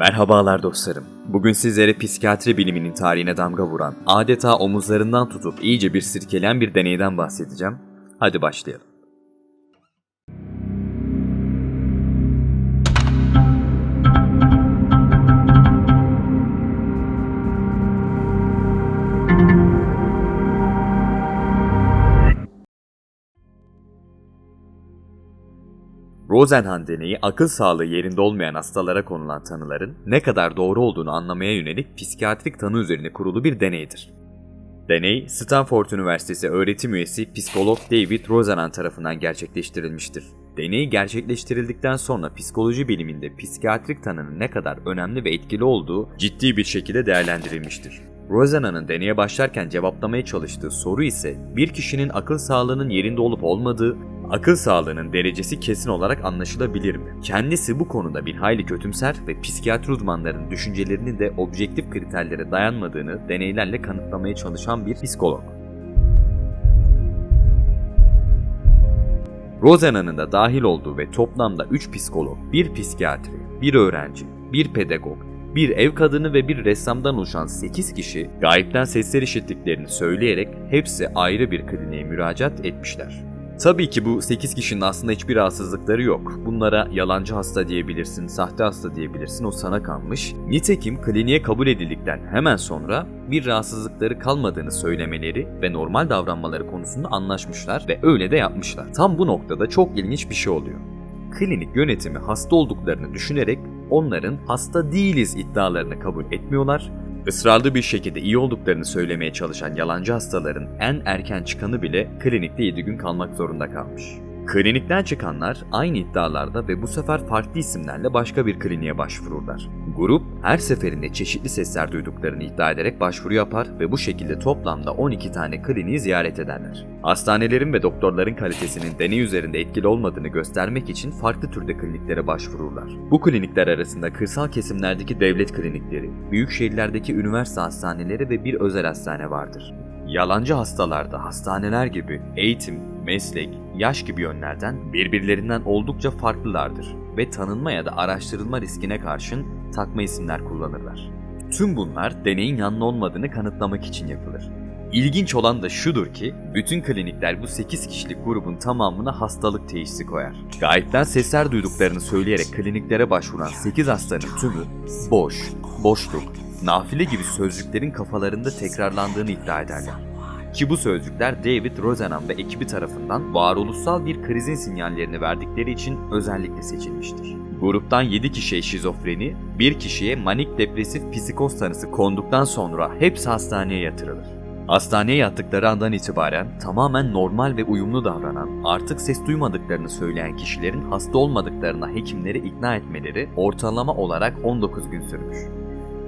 Merhabalar dostlarım. Bugün sizlere psikiyatri biliminin tarihine damga vuran, adeta omuzlarından tutup iyice bir sirkelen bir deneyden bahsedeceğim. Hadi başlayalım. Rosenhan deneyi akıl sağlığı yerinde olmayan hastalara konulan tanıların ne kadar doğru olduğunu anlamaya yönelik psikiyatrik tanı üzerine kurulu bir deneydir. Deney, Stanford Üniversitesi öğretim üyesi psikolog David Rosenhan tarafından gerçekleştirilmiştir. Deney gerçekleştirildikten sonra psikoloji biliminde psikiyatrik tanının ne kadar önemli ve etkili olduğu ciddi bir şekilde değerlendirilmiştir. Rosenhan'ın deneye başlarken cevaplamaya çalıştığı soru ise bir kişinin akıl sağlığının yerinde olup olmadığı, akıl sağlığının derecesi kesin olarak anlaşılabilir mi? Kendisi bu konuda bir hayli kötümser ve psikiyatri uzmanlarının düşüncelerinin de objektif kriterlere dayanmadığını deneylerle kanıtlamaya çalışan bir psikolog. Rosenhan'ın da dahil olduğu ve toplamda 3 psikolog, 1 psikiyatri, 1 öğrenci, 1 pedagog, bir ev kadını ve bir ressamdan oluşan 8 kişi gayipten sesler işittiklerini söyleyerek hepsi ayrı bir kliniğe müracaat etmişler. Tabii ki bu 8 kişinin aslında hiçbir rahatsızlıkları yok. Bunlara yalancı hasta diyebilirsin, sahte hasta diyebilirsin o sana kalmış. Nitekim kliniğe kabul edildikten hemen sonra bir rahatsızlıkları kalmadığını söylemeleri ve normal davranmaları konusunda anlaşmışlar ve öyle de yapmışlar. Tam bu noktada çok ilginç bir şey oluyor. Klinik yönetimi hasta olduklarını düşünerek onların hasta değiliz iddialarını kabul etmiyorlar. Israrlı bir şekilde iyi olduklarını söylemeye çalışan yalancı hastaların en erken çıkanı bile klinikte 7 gün kalmak zorunda kalmış. Klinikten çıkanlar aynı iddialarda ve bu sefer farklı isimlerle başka bir kliniğe başvururlar. Grup her seferinde çeşitli sesler duyduklarını iddia ederek başvuru yapar ve bu şekilde toplamda 12 tane kliniği ziyaret ederler. Hastanelerin ve doktorların kalitesinin deney üzerinde etkili olmadığını göstermek için farklı türde kliniklere başvururlar. Bu klinikler arasında kırsal kesimlerdeki devlet klinikleri, büyük şehirlerdeki üniversite hastaneleri ve bir özel hastane vardır. Yalancı hastalarda hastaneler gibi eğitim, meslek, yaş gibi yönlerden birbirlerinden oldukça farklılardır ve tanınma ya da araştırılma riskine karşın takma isimler kullanırlar. Tüm bunlar deneyin yanlı olmadığını kanıtlamak için yapılır. İlginç olan da şudur ki bütün klinikler bu 8 kişilik grubun tamamına hastalık teşhisi koyar. Gayipten sesler duyduklarını söyleyerek kliniklere başvuran 8 hastanın tümü boş, boşluk, nafile gibi sözcüklerin kafalarında tekrarlandığını iddia ederler. Ki bu sözcükler David Rosenhan ve ekibi tarafından varoluşsal bir krizin sinyallerini verdikleri için özellikle seçilmiştir. Gruptan 7 kişiye şizofreni, 1 kişiye manik depresif psikoz tanısı konduktan sonra hepsi hastaneye yatırılır. Hastaneye yattıkları andan itibaren tamamen normal ve uyumlu davranan, artık ses duymadıklarını söyleyen kişilerin hasta olmadıklarına hekimleri ikna etmeleri ortalama olarak 19 gün sürmüş.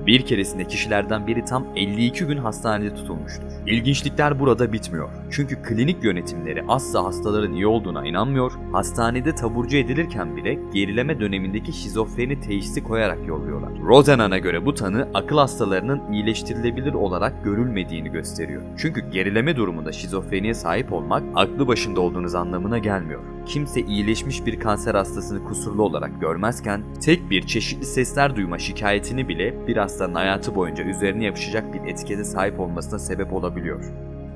Bir keresinde kişilerden biri tam 52 gün hastanede tutulmuştur. İlginçlikler burada bitmiyor. Çünkü klinik yönetimleri asla hastaların iyi olduğuna inanmıyor, hastanede taburcu edilirken bile gerileme dönemindeki şizofreni teşhisi koyarak yolluyorlar. Rosenhan'a göre bu tanı akıl hastalarının iyileştirilebilir olarak görülmediğini gösteriyor. Çünkü gerileme durumunda şizofreniye sahip olmak aklı başında olduğunuz anlamına gelmiyor. Kimse iyileşmiş bir kanser hastasını kusurlu olarak görmezken tek bir çeşitli sesler duyma şikayetini bile bir hastanın hayatı boyunca üzerine yapışacak bir etikete sahip olmasına sebep olabiliyor.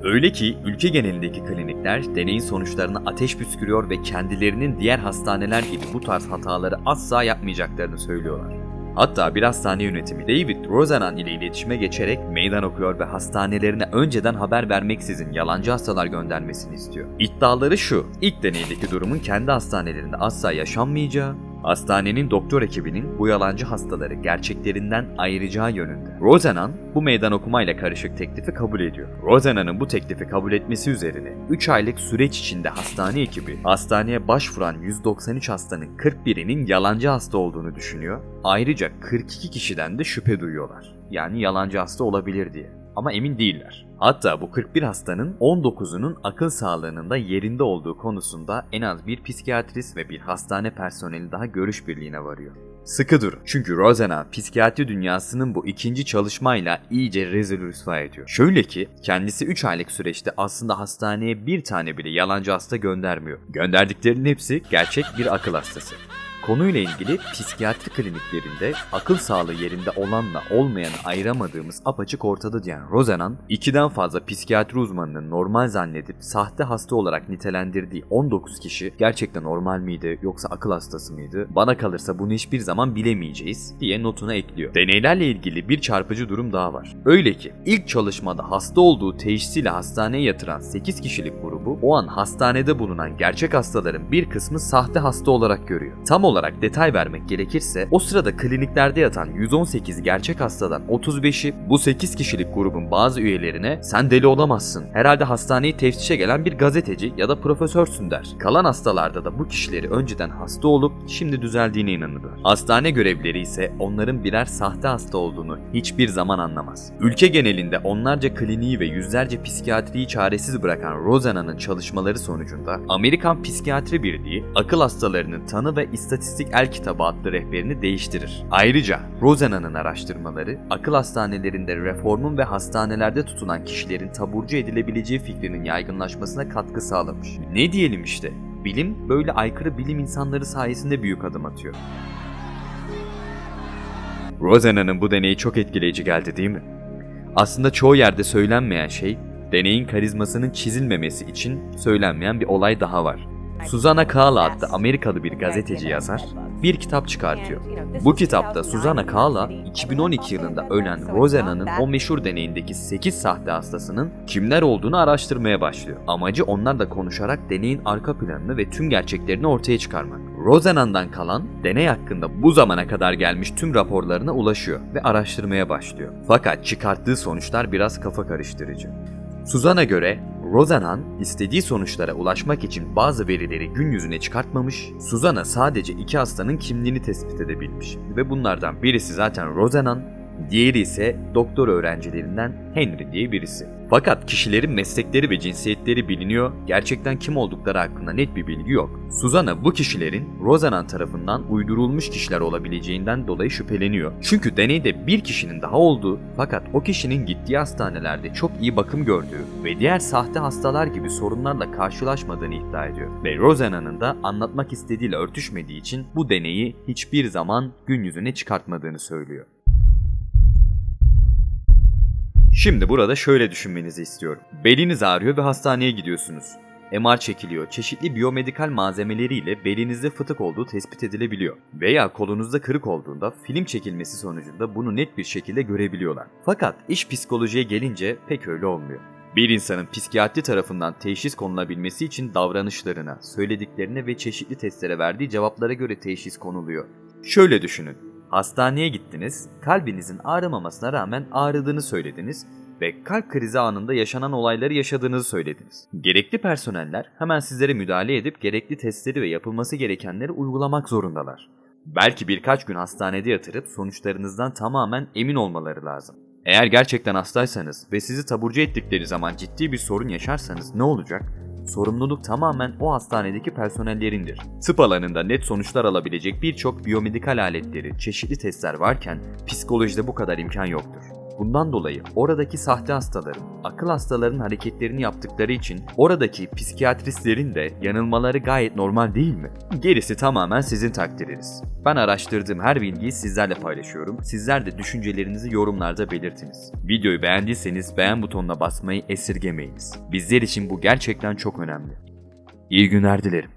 Öyle ki ülke genelindeki klinikler deneyin sonuçlarına ateş püskürüyor ve kendilerinin diğer hastaneler gibi bu tarz hataları asla yapmayacaklarını söylüyorlar. Hatta bir hastane yönetimi David Rosenhan ile iletişime geçerek meydan okuyor ve hastanelerine önceden haber vermeksizin yalancı hastalar göndermesini istiyor. İddiaları şu, ilk deneydeki durumun kendi hastanelerinde asla yaşanmayacağı, Hastanenin doktor ekibinin bu yalancı hastaları gerçeklerinden ayıracağı yönünde. Rosenhan bu meydan okumayla karışık teklifi kabul ediyor. Rosenhan'ın bu teklifi kabul etmesi üzerine 3 aylık süreç içinde hastane ekibi hastaneye başvuran 193 hastanın 41'inin yalancı hasta olduğunu düşünüyor. Ayrıca 42 kişiden de şüphe duyuyorlar. Yani yalancı hasta olabilir diye ama emin değiller. Hatta bu 41 hastanın 19'unun akıl sağlığının da yerinde olduğu konusunda en az bir psikiyatrist ve bir hastane personeli daha görüş birliğine varıyor. Sıkı dur. Çünkü Rosanna psikiyatri dünyasının bu ikinci çalışmayla iyice rezil rüsva ediyor. Şöyle ki kendisi 3 aylık süreçte aslında hastaneye bir tane bile yalancı hasta göndermiyor. Gönderdiklerinin hepsi gerçek bir akıl hastası. Konuyla ilgili psikiyatri kliniklerinde akıl sağlığı yerinde olanla olmayanı ayıramadığımız apaçık ortada diyen Rosenan, ikiden fazla psikiyatri uzmanının normal zannedip sahte hasta olarak nitelendirdiği 19 kişi gerçekten normal miydi yoksa akıl hastası mıydı? Bana kalırsa bunu hiçbir zaman bilemeyeceğiz diye notuna ekliyor. Deneylerle ilgili bir çarpıcı durum daha var. Öyle ki ilk çalışmada hasta olduğu teşhisiyle hastaneye yatıran 8 kişilik grubu o an hastanede bulunan gerçek hastaların bir kısmı sahte hasta olarak görüyor. Tam olarak detay vermek gerekirse o sırada kliniklerde yatan 118 gerçek hastadan 35'i bu 8 kişilik grubun bazı üyelerine sen deli olamazsın. Herhalde hastaneyi teftişe gelen bir gazeteci ya da profesörsün der. Kalan hastalarda da bu kişileri önceden hasta olup şimdi düzeldiğine inanırlar. Hastane görevlileri ise onların birer sahte hasta olduğunu hiçbir zaman anlamaz. Ülke genelinde onlarca kliniği ve yüzlerce psikiyatriyi çaresiz bırakan Rosana'nın çalışmaları sonucunda Amerikan Psikiyatri Birliği akıl hastalarının tanı ve istatistik el kitabı adlı rehberini değiştirir. Ayrıca Rosana'nın araştırmaları akıl hastanelerinde reformun ve hastanelerde tutulan kişilerin taburcu edilebileceği fikrinin yaygınlaşmasına katkı sağlamış. Ne diyelim işte, bilim böyle aykırı bilim insanları sayesinde büyük adım atıyor. Rosana'nın bu deneyi çok etkileyici geldi değil mi? Aslında çoğu yerde söylenmeyen şey, deneyin karizmasının çizilmemesi için söylenmeyen bir olay daha var. Susanna Kaala adlı Amerikalı bir gazeteci yazar bir kitap çıkartıyor. Bu kitapta Susanna Kaala 2012 yılında ölen Rosana'nın o meşhur deneyindeki 8 sahte hastasının kimler olduğunu araştırmaya başlıyor. Amacı onlarla konuşarak deneyin arka planını ve tüm gerçeklerini ortaya çıkarmak. Rosana'dan kalan deney hakkında bu zamana kadar gelmiş tüm raporlarına ulaşıyor ve araştırmaya başlıyor. Fakat çıkarttığı sonuçlar biraz kafa karıştırıcı. Suzan'a göre Rosenan istediği sonuçlara ulaşmak için bazı verileri gün yüzüne çıkartmamış, Suzan'a sadece iki hastanın kimliğini tespit edebilmiş ve bunlardan birisi zaten Rosenan, diğeri ise doktor öğrencilerinden Henry diye birisi. Fakat kişilerin meslekleri ve cinsiyetleri biliniyor, gerçekten kim oldukları hakkında net bir bilgi yok. Suzan'a bu kişilerin Rosenan tarafından uydurulmuş kişiler olabileceğinden dolayı şüpheleniyor. Çünkü deneyde bir kişinin daha olduğu fakat o kişinin gittiği hastanelerde çok iyi bakım gördüğü ve diğer sahte hastalar gibi sorunlarla karşılaşmadığını iddia ediyor. Ve Rosana'nın da anlatmak istediğiyle örtüşmediği için bu deneyi hiçbir zaman gün yüzüne çıkartmadığını söylüyor. Şimdi burada şöyle düşünmenizi istiyorum. Beliniz ağrıyor ve hastaneye gidiyorsunuz. MR çekiliyor. Çeşitli biyomedikal malzemeleriyle belinizde fıtık olduğu tespit edilebiliyor. Veya kolunuzda kırık olduğunda film çekilmesi sonucunda bunu net bir şekilde görebiliyorlar. Fakat iş psikolojiye gelince pek öyle olmuyor. Bir insanın psikiyatri tarafından teşhis konulabilmesi için davranışlarına, söylediklerine ve çeşitli testlere verdiği cevaplara göre teşhis konuluyor. Şöyle düşünün. Hastaneye gittiniz, kalbinizin ağrımamasına rağmen ağrıdığını söylediniz ve kalp krizi anında yaşanan olayları yaşadığınızı söylediniz. Gerekli personeller hemen sizlere müdahale edip gerekli testleri ve yapılması gerekenleri uygulamak zorundalar. Belki birkaç gün hastanede yatırıp sonuçlarınızdan tamamen emin olmaları lazım. Eğer gerçekten hastaysanız ve sizi taburcu ettikleri zaman ciddi bir sorun yaşarsanız ne olacak? Sorumluluk tamamen o hastanedeki personellerindir. Tıp alanında net sonuçlar alabilecek birçok biyomedikal aletleri, çeşitli testler varken psikolojide bu kadar imkan yoktur. Bundan dolayı oradaki sahte hastaların, akıl hastalarının hareketlerini yaptıkları için oradaki psikiyatristlerin de yanılmaları gayet normal değil mi? Gerisi tamamen sizin takdiriniz. Ben araştırdığım her bilgiyi sizlerle paylaşıyorum. Sizler de düşüncelerinizi yorumlarda belirtiniz. Videoyu beğendiyseniz beğen butonuna basmayı esirgemeyiniz. Bizler için bu gerçekten çok önemli. İyi günler dilerim.